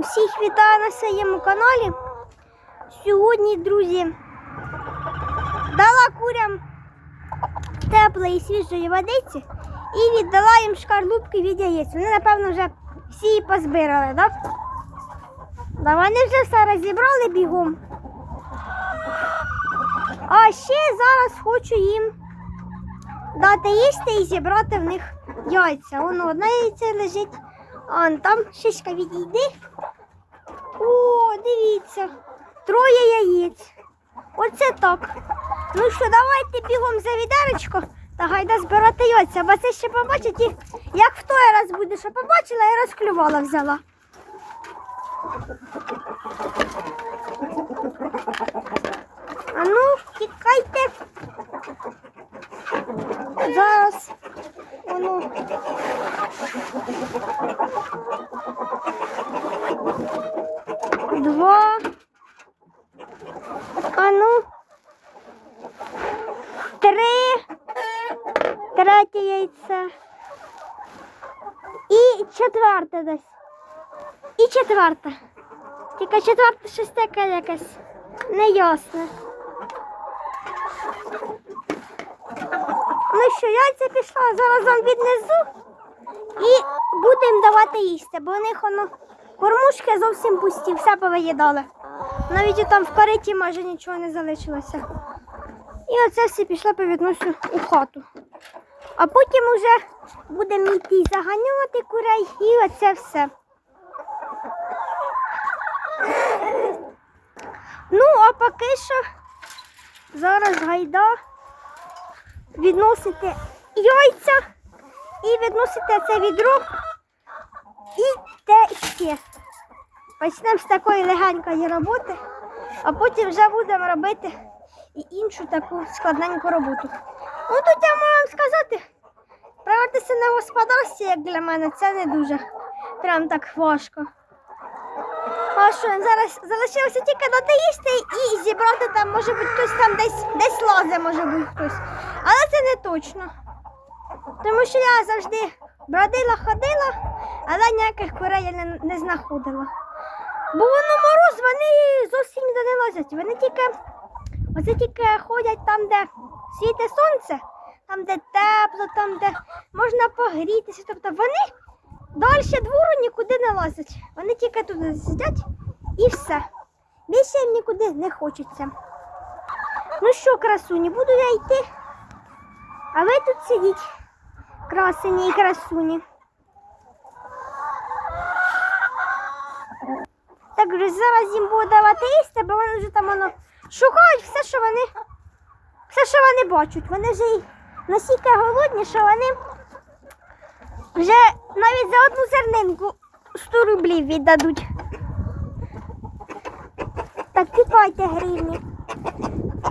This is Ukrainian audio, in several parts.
Усіх вітаю на своєму каналі. Сьогодні, друзі, дала курям теплої і свіжої водиці і віддала їм шкарлупки від яєць. Вони, напевно, вже всі її позбирали, так? Да, вони вже все розібрали бігом. А ще зараз хочу їм дати їсти і зібрати в них яйця. Воно одне яйце лежить, а там шишка відійди. О, дивіться, троє яєць. Оце так. Ну що, давайте бігом за відеречко та гайда збирати яйця, бо це ще побачить їх, як в той раз буде, що побачила і розклювала взяла. А ну, тікайте. Зараз. Воно. Два. А ну. Три. Третє яйце. І четверте десь. І четверте. Тільки четверте щось таке якесь неясне. Ну що, яйця пішла, зараз вам віднесу і будемо давати їсти, бо у них воно кормушки зовсім пусті, все повиїдали. Навіть там в кориті майже нічого не залишилося. І оце все пішло повідносю у хату. А потім уже будемо йти заганяти курей і оце все. Ну, а поки що зараз гайда відносити яйця і відносити це відро і те ще. Почнемо з такої легенької роботи, а потім вже будемо робити і іншу таку складненьку роботу. Ну тут я можу вам сказати, проводитися на господарстві, як для мене, це не дуже прям так важко. А що, зараз залишилося тільки доїсти і зібрати там, може бути, хтось там десь десь лазить, може бути хтось. Але це не точно. Тому що я завжди бродила, ходила, але ніяких курей я не, не знаходила. Бо воно мороз, вони зовсім не лазять. Вони тільки, оце тільки ходять там, де світить сонце, там, де тепло, там, де можна погрітися. Тобто вони далі двору нікуди не лазять. Вони тільки тут сидять і все. Більше їм нікуди не хочеться. Ну що, красуні, буду я йти. А ви тут сидіть, красені і красуні. Так вже зараз їм буду давати їсти, бо вони вже там воно шукають все, що вони, все, що вони бачать. Вони вже й настільки голодні, що вони вже навіть за одну зернинку 100 рублів віддадуть. Так, тікайте гривні.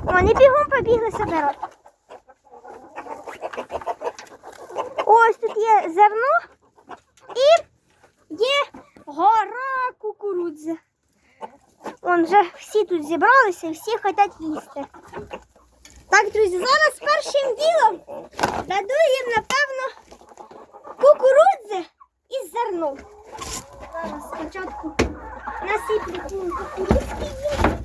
Вони бігом побігли собирати. Ось тут є зерно і є гора кукурудзи. Вон вже всі тут зібралися і всі хочуть їсти. Так, друзі, зараз першим ділом даду їм, напевно, кукурудзи і зерно. Зараз спочатку насиплю кукурудзки їм.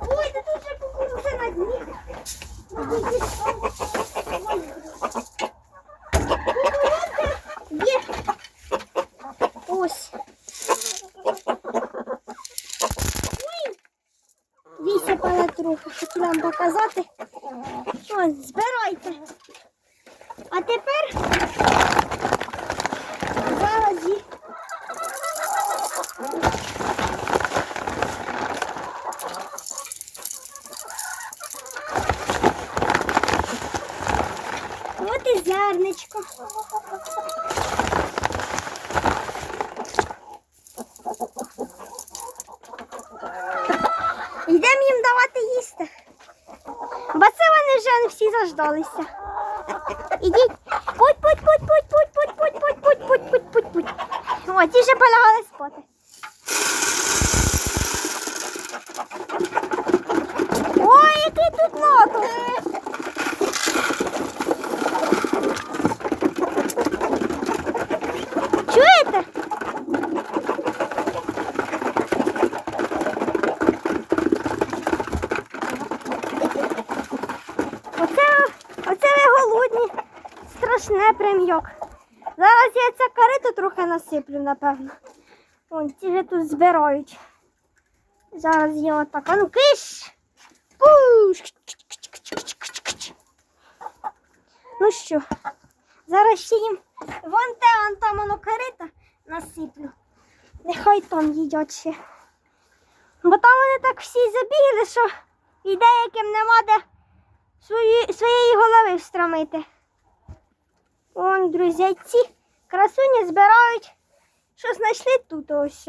Ой, да тут же кукурудза на дні. Ой, Кукурудза є. Ось. Ой, висипала трохи, хочу показати. Ось, збирайте. А тепер зараз їх. І зерничко. Йдемо їм давати їсти. Бо це вони вже не всі заждалися. Ідіть. Путь, путь, путь, путь, путь, путь, путь, путь, путь, путь, путь, путь, путь. О, ті вже полягали спати. Ой, який тут натовп. Ніяк. Зараз я це корито трохи насиплю, напевно. Вон, ті вже тут збирають. Зараз я отак. А ну киш! Куш! Ну що, зараз ще їм вон те, вон там воно корита насиплю. Нехай там їдять ще. Бо там вони так всі забігли, що і деяким нема де свої, своєї голови встромити. Вон, друзі, ці красуні збирають, що знайшли тут ось.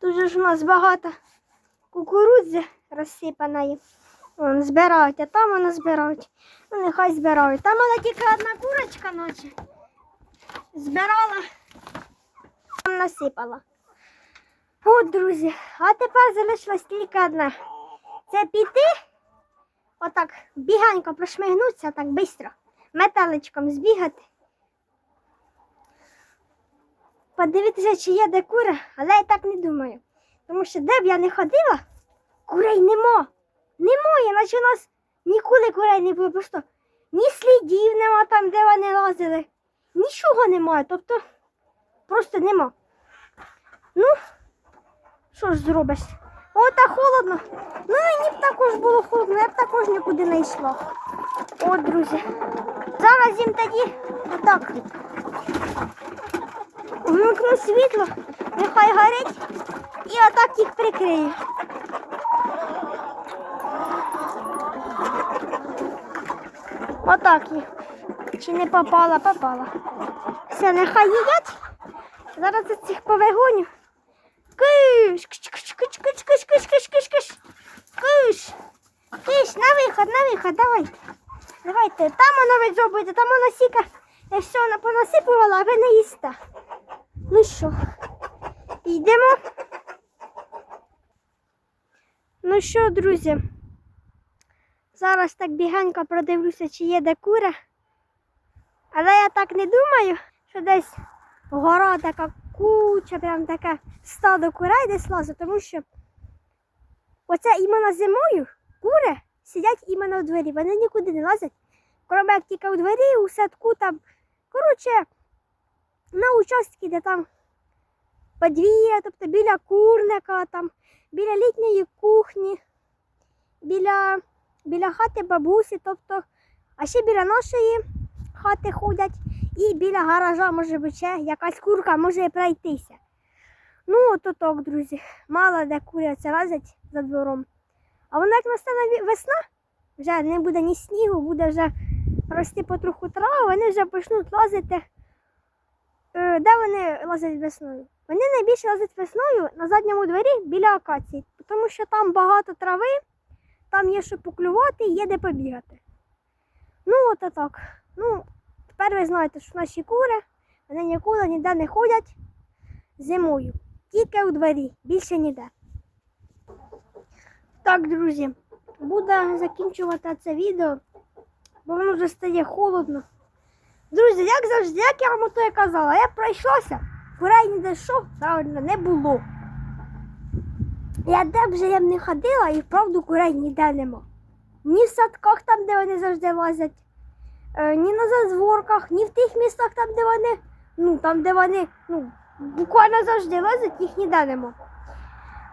Тут же ж у нас багато кукурудзи розсипаної. Вон, збирають, а там вони збирають. Ну, нехай збирають. Там вона тільки одна курочка ночі. Збирала, там насипала. От, друзі, а тепер залишилась тільки одна. Це піти, отак бігенько прошмигнутися, так швидко, метеличком збігати. Подивитися, чи є де кури, але я так не думаю. Тому що де б я не ходила, курей нема. Немає, наче у нас ніколи курей не було. Просто ні слідів нема там, де вони лазили. Нічого немає. Тобто просто нема. Ну, що ж зробиш? О, та холодно. Ну мені б також було холодно, я б також нікуди не йшла. От, друзі. Зараз їм тоді отак. Вмикну світло, нехай горить і отак їх прикрию. Отак їх. Чи не попала, попала. Все, нехай їдять. Зараз я цих повигоню. Киш, кыш, кыш, кыш, кыш, кыш, кыш, кыш. Кыш. Кыш, на виход, на виход, давай. Давайте, там воно ведь зробите, там воно сіка. Я все вона понасипувала, а ви не їсте. Ну що, йдемо. Ну що, друзі? Зараз так бігенько продивлюся, чи є де кура. Але я так не думаю, що десь гора така куча, прям таке стадо курей десь лазить, тому що оце іменно зимою кури сидять іменно у дворі, вони нікуди не лазять. Крім як тільки у дворі, у садку там, коротше, на участки, де там подвір'я, тобто біля курника, там, біля літньої кухні, біля, біля хати бабусі, тобто, а ще біля нашої хати ходять і біля гаража, може бути, ще якась курка може пройтися. Ну, от так, друзі, мало де куряться лазять за двором. А воно як настане весна, вже не буде ні снігу, буде вже рости потроху трава, вони вже почнуть лазити. Е, Де вони лазять весною? Вони найбільше лазять весною на задньому дворі біля акації, тому що там багато трави, там є що поклювати є де побігати. Ну, от так. Ну, тепер ви знаєте, що наші кури вони ніколи ніде не ходять зимою. Тільки у дворі, більше ніде. Так, друзі, буду закінчувати це відео, бо воно вже стає холодно. Друзі, як завжди, як я вам то і казала, я пройшлася, курей ніде що, правильно, не було. Я де б же я б не ходила і вправду курей ніде нема. Ні в садках там, де вони завжди лазять, ні на задворках, ні в тих містах, там, де вони, ну там, де вони, ну, буквально завжди лазять, їх ніде нема.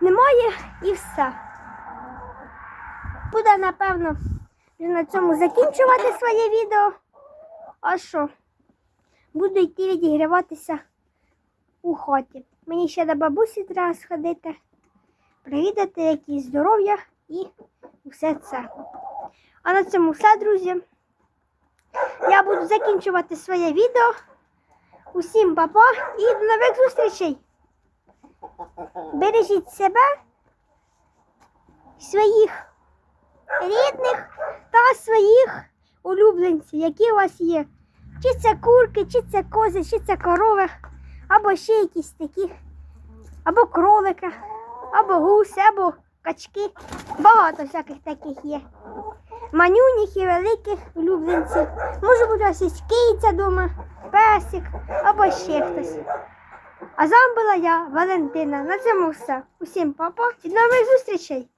Немає і все. Буде, напевно, на цьому закінчувати своє відео. А що? Буду йти відігріватися у хаті. Мені ще до бабусі треба сходити, привідати якісь здоров'я і все це. А на цьому все, друзі. Я буду закінчувати своє відео. Усім папа і до нових зустрічей. Бережіть себе, своїх рідних та своїх улюбленців, які у вас є. Чи це курки, чи це кози, чи це корови, або ще якісь такі, або кролики, або гуси, або качки. Багато всяких таких є. Манюніх і великих улюбленців. Може бути ось киця дома, песик або ще хтось. А з вами була я, Валентина. На цьому все. Усім па-па і нових зустрічей!